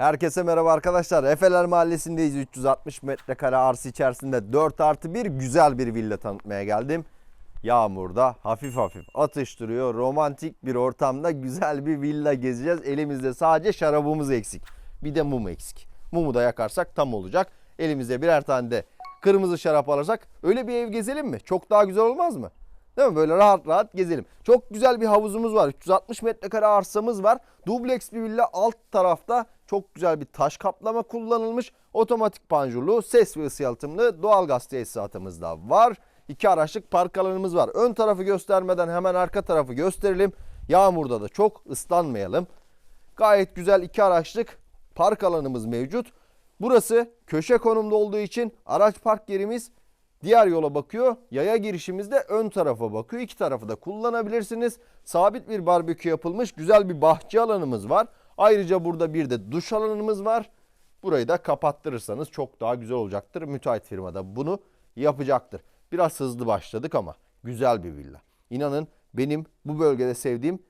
Herkese merhaba arkadaşlar. Efeler Mahallesi'ndeyiz. 360 metrekare arsa içerisinde 4 artı 1 güzel bir villa tanıtmaya geldim. Yağmurda hafif hafif atıştırıyor. Romantik bir ortamda güzel bir villa gezeceğiz. Elimizde sadece şarabımız eksik. Bir de mum eksik. Mumu da yakarsak tam olacak. Elimizde birer tane de kırmızı şarap alırsak öyle bir ev gezelim mi? Çok daha güzel olmaz mı? Değil mi? Böyle rahat rahat gezelim. Çok güzel bir havuzumuz var. 360 metrekare arsamız var. Dubleks bir villa alt tarafta çok güzel bir taş kaplama kullanılmış. Otomatik panjurlu, ses ve ısı yalıtımlı doğalgaz tesisatımız da var. İki araçlık park alanımız var. Ön tarafı göstermeden hemen arka tarafı gösterelim. Yağmurda da çok ıslanmayalım. Gayet güzel iki araçlık park alanımız mevcut. Burası köşe konumda olduğu için araç park yerimiz diğer yola bakıyor. Yaya girişimiz de ön tarafa bakıyor. İki tarafı da kullanabilirsiniz. Sabit bir barbekü yapılmış güzel bir bahçe alanımız var. Ayrıca burada bir de duş alanımız var. Burayı da kapattırırsanız çok daha güzel olacaktır. Müteahhit firma da bunu yapacaktır. Biraz hızlı başladık ama güzel bir villa. İnanın benim bu bölgede sevdiğim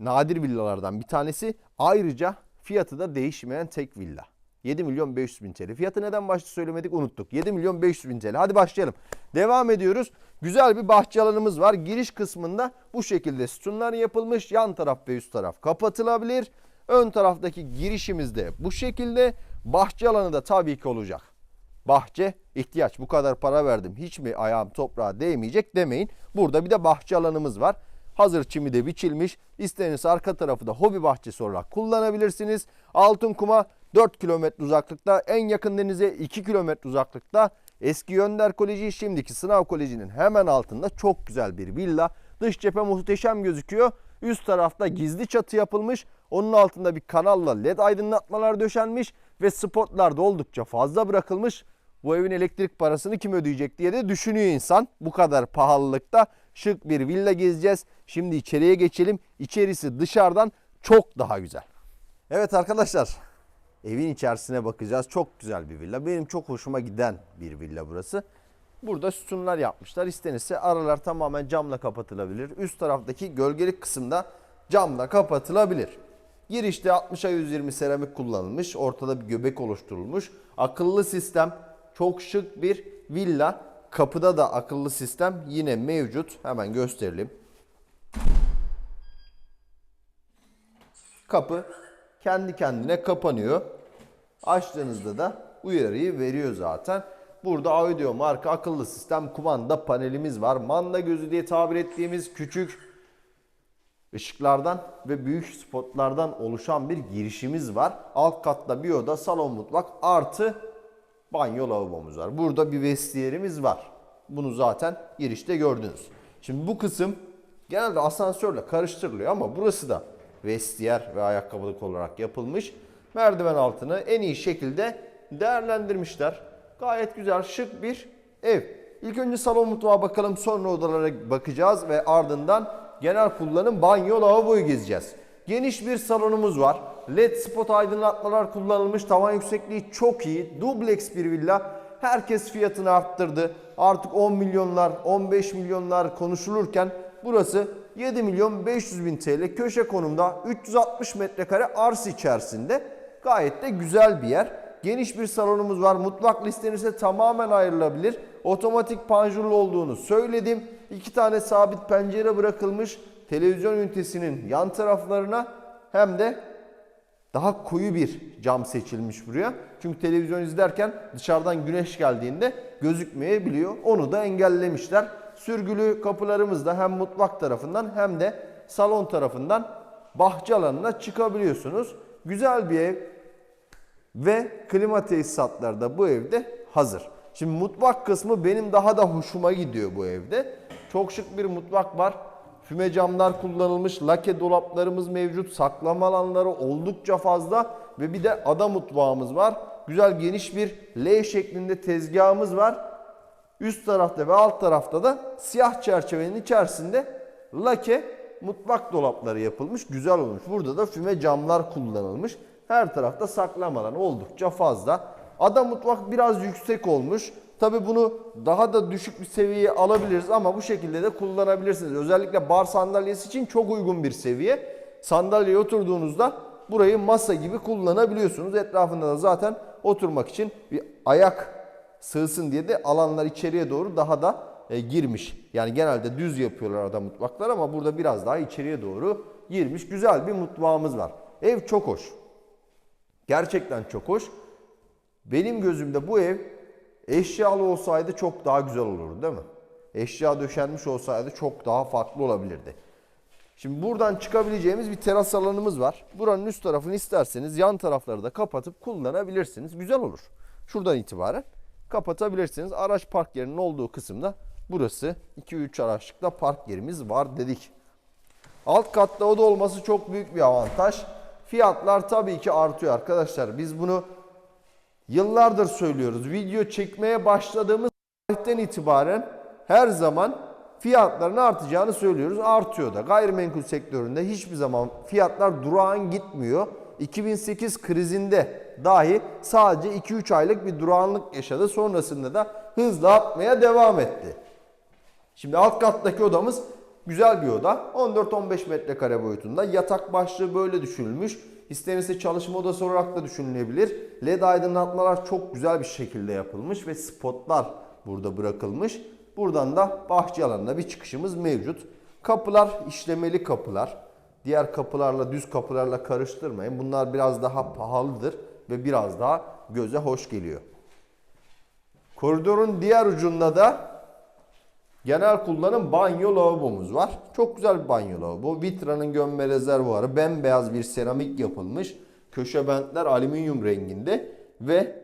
nadir villalardan bir tanesi. Ayrıca fiyatı da değişmeyen tek villa. 7 milyon 500 bin TL. Fiyatı neden başta söylemedik unuttuk. 7 milyon 500 bin TL. Hadi başlayalım. Devam ediyoruz. Güzel bir bahçe alanımız var. Giriş kısmında bu şekilde sütunlar yapılmış. Yan taraf ve üst taraf kapatılabilir. Ön taraftaki girişimiz de bu şekilde. Bahçe alanı da tabii ki olacak. Bahçe ihtiyaç bu kadar para verdim hiç mi ayağım toprağa değmeyecek demeyin. Burada bir de bahçe alanımız var. Hazır çimi de biçilmiş. İsterseniz arka tarafı da hobi bahçesi olarak kullanabilirsiniz. Altın kuma 4 kilometre uzaklıkta en yakın denize 2 kilometre uzaklıkta. Eski Yönder Koleji şimdiki Sınav Koleji'nin hemen altında çok güzel bir villa. Dış cephe muhteşem gözüküyor. Üst tarafta gizli çatı yapılmış. Onun altında bir kanalla led aydınlatmalar döşenmiş ve spotlar da oldukça fazla bırakılmış. Bu evin elektrik parasını kim ödeyecek diye de düşünüyor insan. Bu kadar pahalılıkta şık bir villa gezeceğiz. Şimdi içeriye geçelim. İçerisi dışarıdan çok daha güzel. Evet arkadaşlar evin içerisine bakacağız. Çok güzel bir villa. Benim çok hoşuma giden bir villa burası. Burada sütunlar yapmışlar. İstenirse aralar tamamen camla kapatılabilir. Üst taraftaki gölgelik kısımda camla kapatılabilir. Girişte 60'a 120 seramik kullanılmış. Ortada bir göbek oluşturulmuş. Akıllı sistem çok şık bir villa. Kapıda da akıllı sistem yine mevcut. Hemen gösterelim. Kapı kendi kendine kapanıyor. Açtığınızda da uyarıyı veriyor zaten. Burada audio marka akıllı sistem kumanda panelimiz var. Manda gözü diye tabir ettiğimiz küçük ışıklardan ve büyük spotlardan oluşan bir girişimiz var. Alt katta bir oda, salon mutfak artı banyo lavabomuz var. Burada bir vestiyerimiz var. Bunu zaten girişte gördünüz. Şimdi bu kısım genelde asansörle karıştırılıyor ama burası da vestiyer ve ayakkabılık olarak yapılmış. Merdiven altını en iyi şekilde değerlendirmişler. Gayet güzel, şık bir ev. İlk önce salon mutfağa bakalım, sonra odalara bakacağız ve ardından genel kullanım banyo lavaboyu gezeceğiz. Geniş bir salonumuz var. LED spot aydınlatmalar kullanılmış. Tavan yüksekliği çok iyi. Dubleks bir villa. Herkes fiyatını arttırdı. Artık 10 milyonlar, 15 milyonlar konuşulurken burası 7 milyon 500 bin TL köşe konumda 360 metrekare arsa içerisinde gayet de güzel bir yer. Geniş bir salonumuz var. Mutfak listenirse tamamen ayrılabilir. Otomatik panjurlu olduğunu söyledim. İki tane sabit pencere bırakılmış. Televizyon ünitesinin yan taraflarına hem de daha koyu bir cam seçilmiş buraya. Çünkü televizyon izlerken dışarıdan güneş geldiğinde gözükmeyebiliyor. Onu da engellemişler. Sürgülü kapılarımız da hem mutfak tarafından hem de salon tarafından bahçe alanına çıkabiliyorsunuz. Güzel bir ev ve klima tesisatları da bu evde hazır. Şimdi mutfak kısmı benim daha da hoşuma gidiyor bu evde. Çok şık bir mutfak var. Füme camlar kullanılmış, lake dolaplarımız mevcut, saklama alanları oldukça fazla ve bir de ada mutfağımız var. Güzel geniş bir L şeklinde tezgahımız var. Üst tarafta ve alt tarafta da siyah çerçevenin içerisinde lake mutfak dolapları yapılmış. Güzel olmuş. Burada da füme camlar kullanılmış. Her tarafta saklama alanı oldukça fazla. Ada mutfak biraz yüksek olmuş. Tabi bunu daha da düşük bir seviyeye alabiliriz ama bu şekilde de kullanabilirsiniz. Özellikle bar sandalyesi için çok uygun bir seviye. Sandalyeye oturduğunuzda burayı masa gibi kullanabiliyorsunuz. Etrafında da zaten oturmak için bir ayak sığsın diye de alanlar içeriye doğru daha da e, girmiş. Yani genelde düz yapıyorlar arada mutfaklar ama burada biraz daha içeriye doğru girmiş. Güzel bir mutfağımız var. Ev çok hoş. Gerçekten çok hoş. Benim gözümde bu ev eşyalı olsaydı çok daha güzel olurdu değil mi? Eşya döşenmiş olsaydı çok daha farklı olabilirdi. Şimdi buradan çıkabileceğimiz bir teras alanımız var. Buranın üst tarafını isterseniz yan tarafları da kapatıp kullanabilirsiniz. Güzel olur. Şuradan itibaren kapatabilirsiniz. Araç park yerinin olduğu kısımda burası 2-3 araçlıkta park yerimiz var dedik. Alt katta oda olması çok büyük bir avantaj. Fiyatlar tabii ki artıyor arkadaşlar. Biz bunu yıllardır söylüyoruz. Video çekmeye başladığımız tarihten itibaren her zaman fiyatların artacağını söylüyoruz. Artıyor da. Gayrimenkul sektöründe hiçbir zaman fiyatlar durağan gitmiyor. 2008 krizinde dahi sadece 2-3 aylık bir durağanlık yaşadı. Sonrasında da hızla artmaya devam etti. Şimdi alt kattaki odamız güzel bir oda. 14-15 metrekare boyutunda. Yatak başlığı böyle düşünülmüş. İstenirse çalışma odası olarak da düşünülebilir. LED aydınlatmalar çok güzel bir şekilde yapılmış ve spotlar burada bırakılmış. Buradan da bahçe alanına bir çıkışımız mevcut. Kapılar işlemeli kapılar. Diğer kapılarla düz kapılarla karıştırmayın. Bunlar biraz daha pahalıdır ve biraz daha göze hoş geliyor. Koridorun diğer ucunda da Genel kullanım banyo lavabomuz var. Çok güzel bir banyo lavabo. Vitra'nın gömme rezervuarı bembeyaz bir seramik yapılmış. Köşe bentler alüminyum renginde ve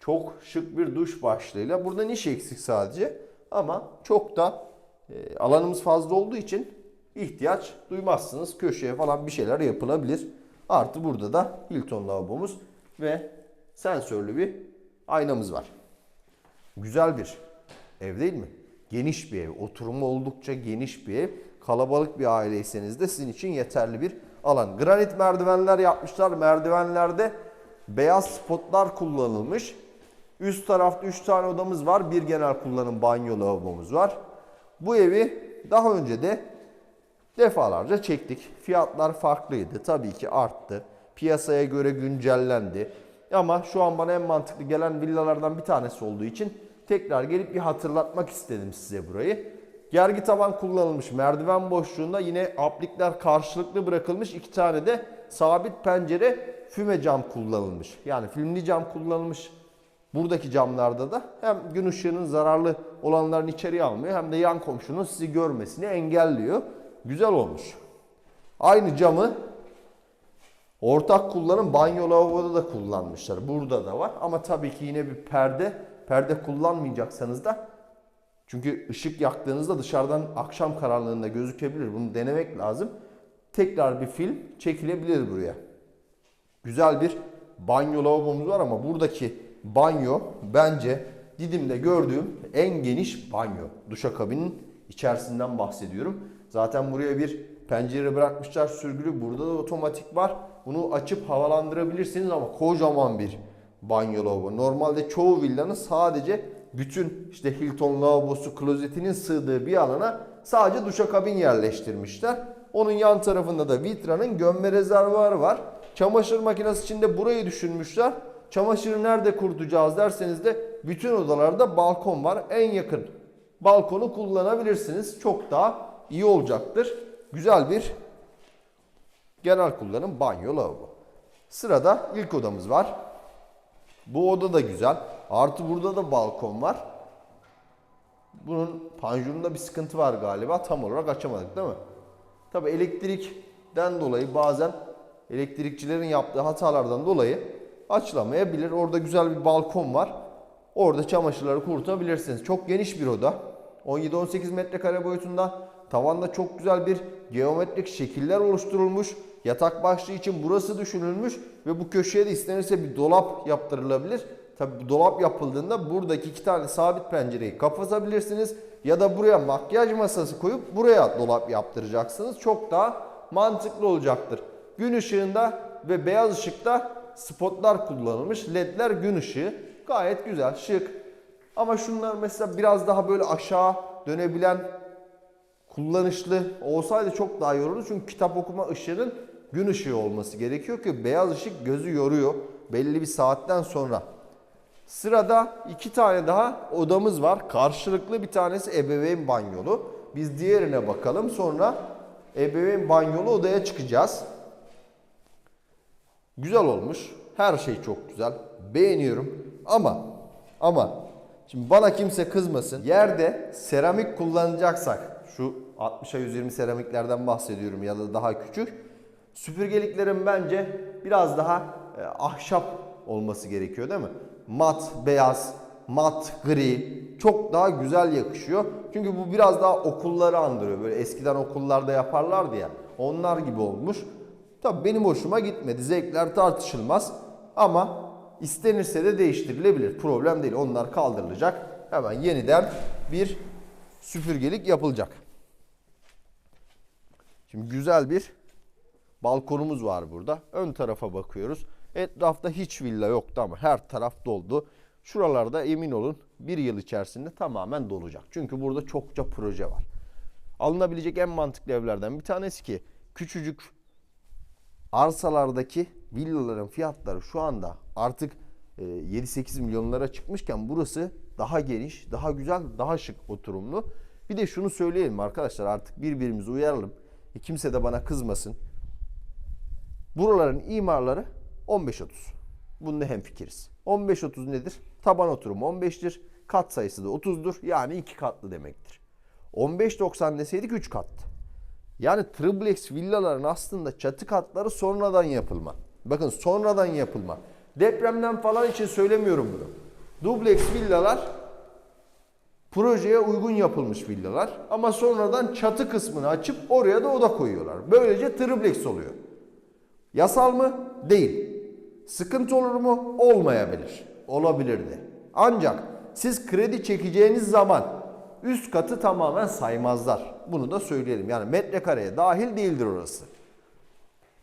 çok şık bir duş başlığıyla. Burada niş eksik sadece ama çok da e, alanımız fazla olduğu için ihtiyaç duymazsınız. Köşeye falan bir şeyler yapılabilir. Artı burada da Hilton lavabomuz ve sensörlü bir aynamız var. Güzel bir ev değil mi? Geniş bir ev. Oturumu oldukça geniş bir ev. Kalabalık bir aileyseniz de sizin için yeterli bir alan. Granit merdivenler yapmışlar. Merdivenlerde beyaz spotlar kullanılmış. Üst tarafta 3 tane odamız var. Bir genel kullanım banyo lavabomuz var. Bu evi daha önce de defalarca çektik. Fiyatlar farklıydı. Tabii ki arttı. Piyasaya göre güncellendi. Ama şu an bana en mantıklı gelen villalardan bir tanesi olduğu için tekrar gelip bir hatırlatmak istedim size burayı. Gergi tavan kullanılmış. Merdiven boşluğunda yine aplikler karşılıklı bırakılmış. iki tane de sabit pencere füme cam kullanılmış. Yani filmli cam kullanılmış. Buradaki camlarda da hem gün ışığının zararlı olanlarını içeriye almıyor hem de yan komşunun sizi görmesini engelliyor. Güzel olmuş. Aynı camı ortak kullanım banyo lavaboda da kullanmışlar. Burada da var ama tabii ki yine bir perde perde kullanmayacaksanız da çünkü ışık yaktığınızda dışarıdan akşam karanlığında gözükebilir. Bunu denemek lazım. Tekrar bir film çekilebilir buraya. Güzel bir banyo lavabomuz var ama buradaki banyo bence Didim'de gördüğüm en geniş banyo. Duşakabinin içerisinden bahsediyorum. Zaten buraya bir pencere bırakmışlar sürgülü. Burada da otomatik var. Bunu açıp havalandırabilirsiniz ama kocaman bir banyo lavabo. Normalde çoğu villanın sadece bütün işte Hilton lavabosu klozetinin sığdığı bir alana sadece duşakabin yerleştirmişler. Onun yan tarafında da Vitra'nın gömme rezervuarı var. Çamaşır makinesi için de burayı düşünmüşler. Çamaşırı nerede kurutacağız derseniz de bütün odalarda balkon var. En yakın balkonu kullanabilirsiniz. Çok daha iyi olacaktır. Güzel bir genel kullanım banyo lavabo. Sırada ilk odamız var. Bu oda da güzel. Artı burada da balkon var. Bunun panjurunda bir sıkıntı var galiba. Tam olarak açamadık değil mi? Tabi elektrikten dolayı bazen elektrikçilerin yaptığı hatalardan dolayı açılamayabilir. Orada güzel bir balkon var. Orada çamaşırları kurutabilirsiniz. Çok geniş bir oda. 17-18 metrekare boyutunda. Tavanda çok güzel bir geometrik şekiller oluşturulmuş. Yatak başlığı için burası düşünülmüş ve bu köşeye de istenirse bir dolap yaptırılabilir. Tabi bu dolap yapıldığında buradaki iki tane sabit pencereyi kapatabilirsiniz. Ya da buraya makyaj masası koyup buraya dolap yaptıracaksınız. Çok daha mantıklı olacaktır. Gün ışığında ve beyaz ışıkta spotlar kullanılmış. Ledler gün ışığı. Gayet güzel, şık. Ama şunlar mesela biraz daha böyle aşağı dönebilen kullanışlı olsaydı çok daha iyi olurdu. Çünkü kitap okuma ışığının gün ışığı olması gerekiyor ki beyaz ışık gözü yoruyor belli bir saatten sonra. Sırada iki tane daha odamız var. Karşılıklı bir tanesi ebeveyn banyolu. Biz diğerine bakalım. Sonra ebeveyn banyolu odaya çıkacağız. Güzel olmuş. Her şey çok güzel. Beğeniyorum. Ama ama şimdi bana kimse kızmasın. Yerde seramik kullanacaksak şu 60'a 120 seramiklerden bahsediyorum ya da daha küçük. Süpürgeliklerin bence biraz daha e, ahşap olması gerekiyor değil mi? Mat beyaz, mat gri çok daha güzel yakışıyor. Çünkü bu biraz daha okulları andırıyor. Böyle eskiden okullarda yaparlardı ya. Onlar gibi olmuş. Tabii benim hoşuma gitmedi. Zevkler tartışılmaz. Ama istenirse de değiştirilebilir. Problem değil. Onlar kaldırılacak. Hemen yeniden bir süpürgelik yapılacak. Şimdi güzel bir balkonumuz var burada. Ön tarafa bakıyoruz. Etrafta hiç villa yoktu ama her taraf doldu. Şuralarda emin olun bir yıl içerisinde tamamen dolacak. Çünkü burada çokça proje var. Alınabilecek en mantıklı evlerden bir tanesi ki küçücük arsalardaki villaların fiyatları şu anda artık e, 7-8 milyonlara çıkmışken burası daha geniş, daha güzel, daha şık oturumlu. Bir de şunu söyleyelim arkadaşlar artık birbirimizi uyaralım. E, kimse de bana kızmasın. Buraların imarları 15-30. Bunda hemfikiriz. 15-30 nedir? Taban oturumu 15'tir. Kat sayısı da 30'dur. Yani iki katlı demektir. 15-90 deseydik 3 kattı. Yani triplex villaların aslında çatı katları sonradan yapılma. Bakın sonradan yapılma. Depremden falan için söylemiyorum bunu. Dubleks villalar projeye uygun yapılmış villalar ama sonradan çatı kısmını açıp oraya da oda koyuyorlar. Böylece triplex oluyor. Yasal mı? Değil. Sıkıntı olur mu? Olmayabilir. Olabilirdi. Ancak siz kredi çekeceğiniz zaman üst katı tamamen saymazlar. Bunu da söyleyelim. Yani metrekareye dahil değildir orası.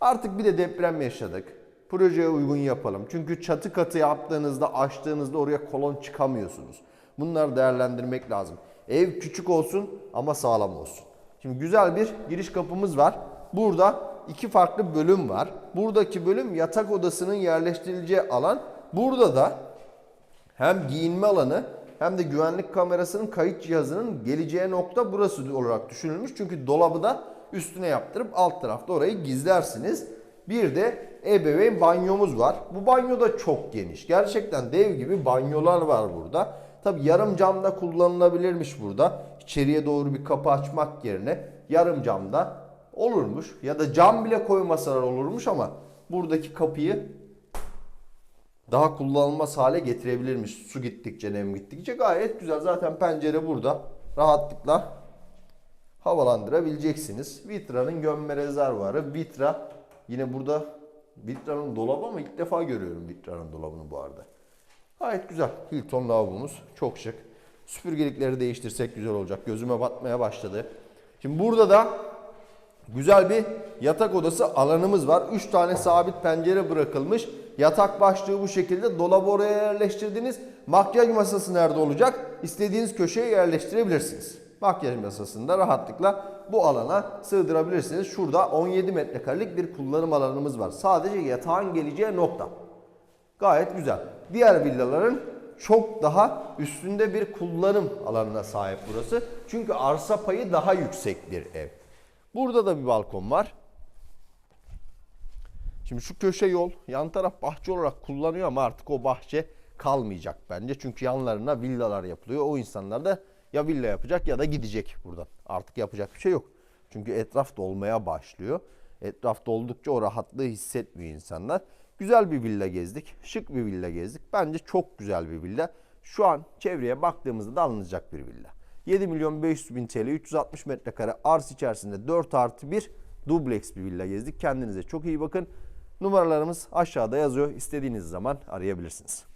Artık bir de deprem yaşadık. Projeye uygun yapalım. Çünkü çatı katı yaptığınızda, açtığınızda oraya kolon çıkamıyorsunuz. Bunları değerlendirmek lazım. Ev küçük olsun ama sağlam olsun. Şimdi güzel bir giriş kapımız var. Burada iki farklı bölüm var. Buradaki bölüm yatak odasının yerleştirileceği alan. Burada da hem giyinme alanı hem de güvenlik kamerasının kayıt cihazının geleceği nokta burası olarak düşünülmüş. Çünkü dolabı da üstüne yaptırıp alt tarafta orayı gizlersiniz. Bir de ebeveyn banyomuz var. Bu banyo da çok geniş. Gerçekten dev gibi banyolar var burada. Tabi yarım camda kullanılabilirmiş burada. İçeriye doğru bir kapı açmak yerine yarım camda olurmuş. Ya da cam bile koymasalar olurmuş ama buradaki kapıyı daha kullanılmaz hale getirebilirmiş. Su gittikçe, nem gittikçe gayet güzel. Zaten pencere burada. Rahatlıkla havalandırabileceksiniz. Vitra'nın gömme rezervuarı. Vitra yine burada Vitra'nın dolabı ama ilk defa görüyorum Vitra'nın dolabını bu arada. Gayet güzel. Hilton lavabomuz. Çok şık. Süpürgelikleri değiştirsek güzel olacak. Gözüme batmaya başladı. Şimdi burada da Güzel bir yatak odası alanımız var. 3 tane sabit pencere bırakılmış. Yatak başlığı bu şekilde. Dolabı oraya yerleştirdiniz. Makyaj masası nerede olacak? İstediğiniz köşeye yerleştirebilirsiniz. Makyaj masasını da rahatlıkla bu alana sığdırabilirsiniz. Şurada 17 metrekarelik bir kullanım alanımız var. Sadece yatağın geleceği nokta. Gayet güzel. Diğer villaların çok daha üstünde bir kullanım alanına sahip burası. Çünkü arsa payı daha yüksek bir ev. Burada da bir balkon var. Şimdi şu köşe yol yan taraf bahçe olarak kullanıyor ama artık o bahçe kalmayacak bence. Çünkü yanlarına villalar yapılıyor. O insanlar da ya villa yapacak ya da gidecek buradan. Artık yapacak bir şey yok. Çünkü etraf dolmaya başlıyor. Etraf doldukça o rahatlığı hissetmiyor insanlar. Güzel bir villa gezdik. Şık bir villa gezdik. Bence çok güzel bir villa. Şu an çevreye baktığımızda da alınacak bir villa. 7 milyon 500 bin TL 360 metrekare arsa içerisinde 4 artı 1 dubleks bir villa gezdik. Kendinize çok iyi bakın. Numaralarımız aşağıda yazıyor. İstediğiniz zaman arayabilirsiniz.